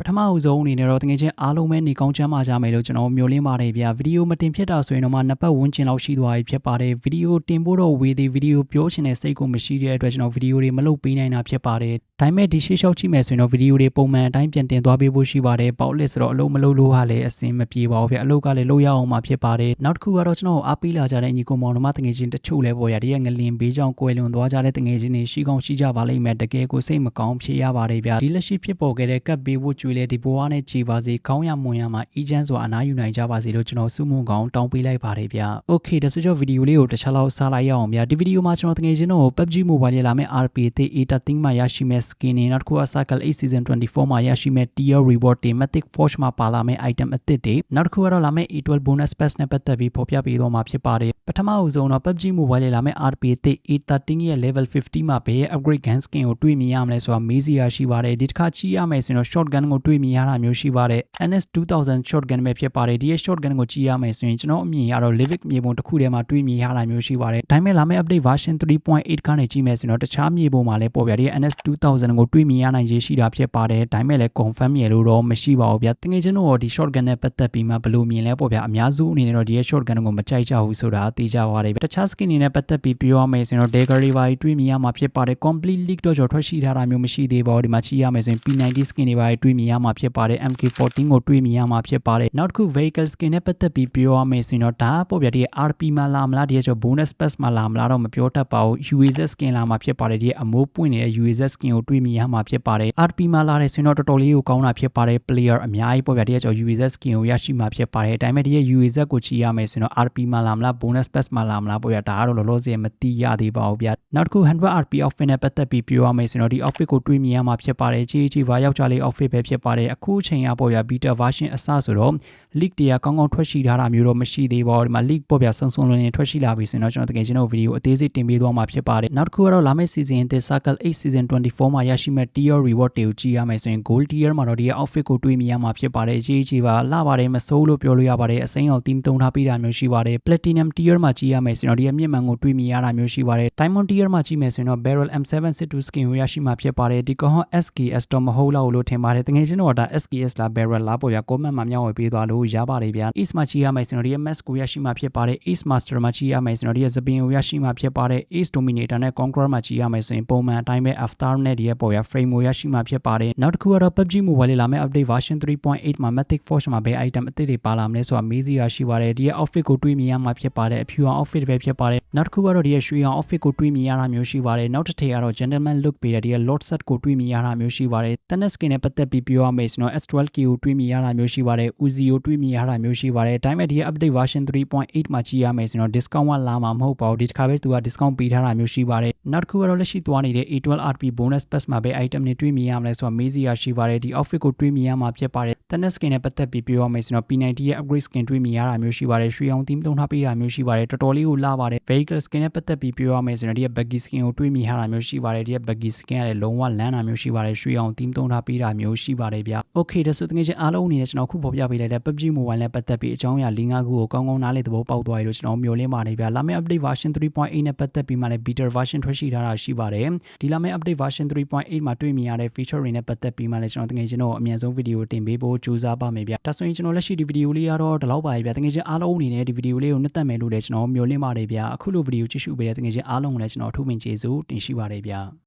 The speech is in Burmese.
ပထမအဦးဆုံးအနေနဲ့တော့တကယ်ချင်းအားလုံးပဲနေကောင်းချမ်းပါကြမယ်လို့ကျွန်တော်မျိုးလင်းပါတယ်ဗျာဗီဒီယိုမတင်ဖြစ်တာဆိုရင်တော့မှနှစ်ပတ်ဝန်းကျင်လောက်ရှိသွားပြီဖြစ်ပါတယ်ဗီဒီယိုတင်ဖို့တော့ဝေးသေးဗီဒီယိုပြောချင်တဲ့စိတ်ကိုမရှိတဲ့အတွက်ကျွန်တော်ဗီဒီယိုတွေမလုပ်ပေးနိုင်တာဖြစ်ပါတယ်ဒါပေမဲ့ဒီရှေ့လျှောက်ကြည့်မယ်ဆိုရင်တော့ဗီဒီယိုတွေပုံမှန်အတိုင်းပြန်တင်သွားပေးဖို့ရှိပါတယ်ပေါ့လစ်ဆိုတော့အလုံးမလုံးလို့ဟာလည်းအဆင်မပြေပါဘူးဗျာအလုပ်ကလည်းလုပ်ရအောင်မှာဖြစ်ပါတယ်နောက်တစ်ခုကတော့ကျွန်တော်အားပေးလာကြတဲ့ညီကောင်မောင်နှမတငယ်ချင်းတချို့လည်းပေါ့ဗျာဒီကငလင်ဘေးကြောင့်ကွယ်လွန်သွားကြတဲ့တငယ်ချင်းတွေရှိကောင်းရှိကြပါလိမ့်မယ်တကယ်ကိုစိတ်မကောင်းဖြစ်ရပါတယ်ဗျာဒီလက်ရှိဖြစ်ပေါ်ခဲ့တဲ့ကပ်ဘေးဝတ်ကျွေးတဲ့ဒီဘဝနဲ့ကြည်ပါစေခေါင်းရမွန်ရမှာအီချမ်းစွာအနားယူနိုင်ကြပါစေလို့ကျွန်တော်ဆုမွန်ကောင်းတောင်းပေးလိုက်ပါတယ်ဗျာ Okay ဒါဆိုတော့ဗီဒီယိုလေးကိုတစ်ချက်လောက်စားလိုက်ရအောင်ဗျာဒီဗီဒီယိုမှာကျွန်တော်တကယ်ချင်းတော့ PUBG Mobile ရလာမယ့် RP သေး Eta Thing မှာရရှိမဲ့ skin တွေနောက်တစ်ခုက Cycle 8 Season 24မှာရရှိမဲ့ Tier Reward တွေ Mythic Forge မှာပါလာမယ့် item အသစ်တွေနောက်တစ်ခုကတော့လာမယ့် A12 Bonus Pass နဲ့ပတ်သက်ပြီးဖော်ပြပေးတော့မှာဖြစ်ပါတယ်ပထမအဦးဆုံးတော့ PUBG Mobile ရလာမယ့် RP သေး Eta Thing ရဲ့ level 50မှာဘယ် upgrade gun skin ကိုတွေ့မြင်ရမလဲဆိုတာမေးစရာရှိပါတယ်ဒီတစ်ခါချီးရမယ်ဆိုရင်တော့ shotgun ကိုတွေ့မြင်ရတာမျိုးရှိပါတယ် NS 2000 shotgun ပဲဖြစ်ပါတယ်ဒီရဲ့ shotgun ကိုကြည့်ရမယ်ဆိုရင်ကျွန်တော်အမြင်ရတော့ Livic မြေပုံတစ်ခုထဲမှာတွေ့မြင်ရတာမျိုးရှိပါတယ်ဒါပေမဲ့လာမယ့် update version 3.8ကနေကြည့်မယ်ဆိုရင်တော့တခြားမြေပုံမှာလည်းပေါ်ပြတဲ့ NS 2000ကိုတွေ့မြင်ရနိုင်ရရှိတာဖြစ်ပါတယ်ဒါပေမဲ့လည်း confirm ရလို့တော့မရှိပါဘူးဗျတကယ်ချင်းတော့ဒီ shotgun နဲ့ပတ်သက်ပြီးမှဘယ်လိုမြင်လဲပေါ်ပြအများစုအနေနဲ့တော့ဒီရဲ့ shotgun ကိုမကြိုက်ကြဘူးဆိုတာသိကြပါတယ်ဗျတခြား skin တွေနဲ့ပတ်သက်ပြီးပြောရမယ်ဆိုရင်တော့ dagger တွေပါတွေ့မြင်ရမှာဖြစ်ပါတယ် complete leak တော့ကျော်ထွက်ရှိထားတာမျိုးမရှိသေးပါဘူးဒီမှာကြည့်ရမယ်ဆိုရင် P90 skin တွေပါတွေ့မြင်ရမှာဖြစ်ပါတယ် MK14 ကိုတွေ့မြင်ရမှာဖြစ်ပါတယ်နောက်တစ်ခု vehicle skin နဲ့ပတ်သက်ပြီးပြောရမယ်ဆိုရင်တော့ဒါပေါ်ပြတဲ့ RP မှာလာမလားဒီကျော် bonus pass မှာလာမလားတော့မပြောတတ်ပါဘူး UAZ skin လာမှာဖြစ်ပါတယ်ဒီအမိုးပွင့်နေတဲ့ UAZ skin ကိုတွေ့မြင်ရမှာဖြစ်ပါတယ် RP မှာလာတဲ့ဆိုရင်တော့တော်တော်လေးကိုကောင်းတာဖြစ်ပါတယ် player အများကြီးပေါ်ပြတဲ့ကျော် UAZ skin ကိုရရှိမှာဖြစ်ပါတယ်ဒါပေမဲ့ဒီရဲ့ UAZ ကိုချီရမယ်ဆိုရင်တော့ RP မှာလာမလား bonus pass မှာလာမလားပေါ်ပြဒါကတော့လောလောဆယ်မသိရသေးပါဘူးဗျနောက်တစ်ခု100 RP outfit နဲ့ပတ်သက်ပြီးပြောရမယ်ဆိုရင်တော့ဒီ outfit ကိုတွေ့မြင်ရမှာဖြစ်ပါတယ်ချီချီပါယောက်ျားလေး outfit ပဲဖြစ်ပါတယ်အခုချိန်ရပေါ်ပြ beta version အစဆိုတော့ leak တွေကကောင်းကောင်းထွက်ရှိထားတာမျိုးတော့မရှိသေးပါဘူးဒီမှာ leak ပေါ်ပြဆုံဆုံလွန်နေထွက်ရှိလာပြီဆိုရင်တော့ကျွန်တော်တကယ်ကျွန်တော်ဗီဒီယိုအသေးစိတ်တင်ပေးသွားမှာဖြစ်ပါတယ်နောက်တစ်ခုကတော့လာမယ့် season အသစ် circle 8 season 24မှာရရှိမဲ့ tier reward တွေကိုကြည့်ရမယ်ဆိုရင် gold tier မှာတော့ဒီ outfit ကိုတွေ့မြင်ရမှာဖြစ်ပါတယ်ကြီးကြီးပါလှပါတယ်မစိုးလို့ပြောလို့ရပါတယ်အစိမ်းအောင် team သုံးထားပေးတာမျိုးရှိပါတယ် platinum tier မှာကြည့်ရမယ်ဆိုရင်တော့ဒီအမြင့်မှန်ကိုတွေ့မြင်ရတာမျိုးရှိပါတယ် diamond tier မှာကြည့်မယ်ဆိုရင်တော့ barrel m762 skin ကိုရရှိမှာဖြစ်ပါတယ်ဒီကောင် SKS တော့မဟုတ်လောက်လို့ထင်ပါတယ်တကယ်ချင်းတော့ဒါ SKS လား barrel လားပေါ့ဗျာ comment မှာမျှဝေပေးသွားလို့ရပါတယ်ဗျာ East မှာကြည့်ရမယ်ဆိုတော့ဒီ MS ကိုရရှိမှာဖြစ်ပါတယ် East Master မှာကြည့်ရမယ်ဆိုတော့ဒီ Zabin ကိုရရှိမှာဖြစ်ပါတယ် East Dominator နဲ့ Conqueror မှာကြည့်ရမယ်ဆိုရင်ပုံမှန်အတိုင်းပဲ After နဲ့ဒီရဲ့ပေါ်ရ frame ကိုရရှိမှာဖြစ်ပါတယ်နောက်တစ်ခုကတော့ PUBG Mobile လေးလာမယ့် update version 3.8မှာ Mythic Force မှာဘယ် item အသစ်တွေပါလာမလဲဆိုတာမေးစီရရှိပါတယ်ဒီရဲ့ outfit ကိုတွေးမြင်ရမှာဖြစ်ပါတယ်အဖြူအောင် outfit ပဲဖြစ်ပါတယ်နောက်တစ်ခုကတော့ဒီရဲ့ရွှေအောင် outfit ကိုတွေးမြင်ရတာမျိုးရှိပါတယ်နောက်တစ်ထည်ကတော့ gentleman look ပေးတဲ့ဒီရဲ့ Lord set ကိုတွေးမြင်ရတာမျိုးရှိပါတယ် Tennis skin နဲ့ပတ်သက်ပြီးပြောရမယ်ဆိုတော့ S12K ကိုတွေးမြင်ရတာမျိုးရှိပါတယ် Uzi ကိုတွေးမြင်ရတာမျိုးရှိပါတယ်ဒါပေမဲ့ဒီရဲ့ update version 3.8မှာကြည့်ရမယ်ဆိုတော့ discount ကလာမှာမဟုတ်ပါဘူးဒီတစ်ခါပဲသူက discount ပေးထားတာမျိုးရှိပါတယ်နောက်တစ်ခုကတော့လက်ရှိသွားနေတဲ့ A12 RP bonus pass မှာပဲ item တွေတွေးမြင်ရမလဲဆိုတော့မေးစီရရှိပါတယ်ဒီ outfit ကိုတွေးမြင်ရမှာဖြစ်ပါတယ် Tennis skin နဲ့ပတ်သက်ပြီးပြောရမယ်ဆိုတော့ P90 ရဲ့ upgrade skin တွေးမြင်ရတာမျိုးရှိပါတယ်ရွှေအောင် team သုံးထားပေးတာမျိုးရှိပါတယ်တော်တော်လေးကိုလာပါတယ် vehicle skin နဲ့ပတ်သက်ပြီးပြောရမယ်ဆိုတော့ဒီရဲ့ buggy skin ကိုတွေးမြင်ရတာမျိုးရှိပါတယ်ဒီရဲ့ buggy skin ကလည်းလုံးဝလန်းတာမျိုးရှိပါတယ်ရွှေအောင် team သုံးထားပေးတာမျိုးရှိပါတယ်ဗျ Okay ဒါဆိုတကယ်ချင်းအားလုံးအနေနဲ့ကျွန်တော်ခုဖော်ပြပေးလိုက်တဲ့ PUBG Mobile နဲ့ပတ်သက်ပြီးအကြောင်းအရာ၄၅ခုကိုကောင်းကောင်းနားလည်သဘောပေါက်သွားရလို့ကျွန်တော်မျှော်လင့်ပါတယ်ဗျလာမယ့် update version 3.8နဲ့ပတ်သက်ပြီးမှလည်း beta version ထွက်ရှိထားတာရှိပါတယ်ဒီလာမယ့် update version 3.8မှာတွေ့မြင်ရတဲ့ feature တွေနဲ့ပတ်သက်ပြီးမှလည်းကျွန်တော်တကယ်ချင်းတော့အမြန်ဆုံးဗီဒီယိုတင်ပေးဖို့ကြိုးစားပါမယ်ဗျဒါဆိုရင်ကျွန်တော်လက်ရှိဒီဗီဒီယိုလေးကတော့ဒီလောက်ပါပဲဗျတကယ်ချင်းအားလုံးအနေနဲ့ဒီဗီဒီယိုလေးကိုနှစ်သက်မယ်လို့လည်းကျွန်တော်မျှော်လင့်ပါတယ်ဗျအခုလိုဗီဒီယိုကြည့်ရှုပေးတဲ့တကယ်ချင်းအားလုံးကိုလည်းကျွန်တော်အထူးပင်ကျေးဇူးတင်ရှိပါတယ်ဗျ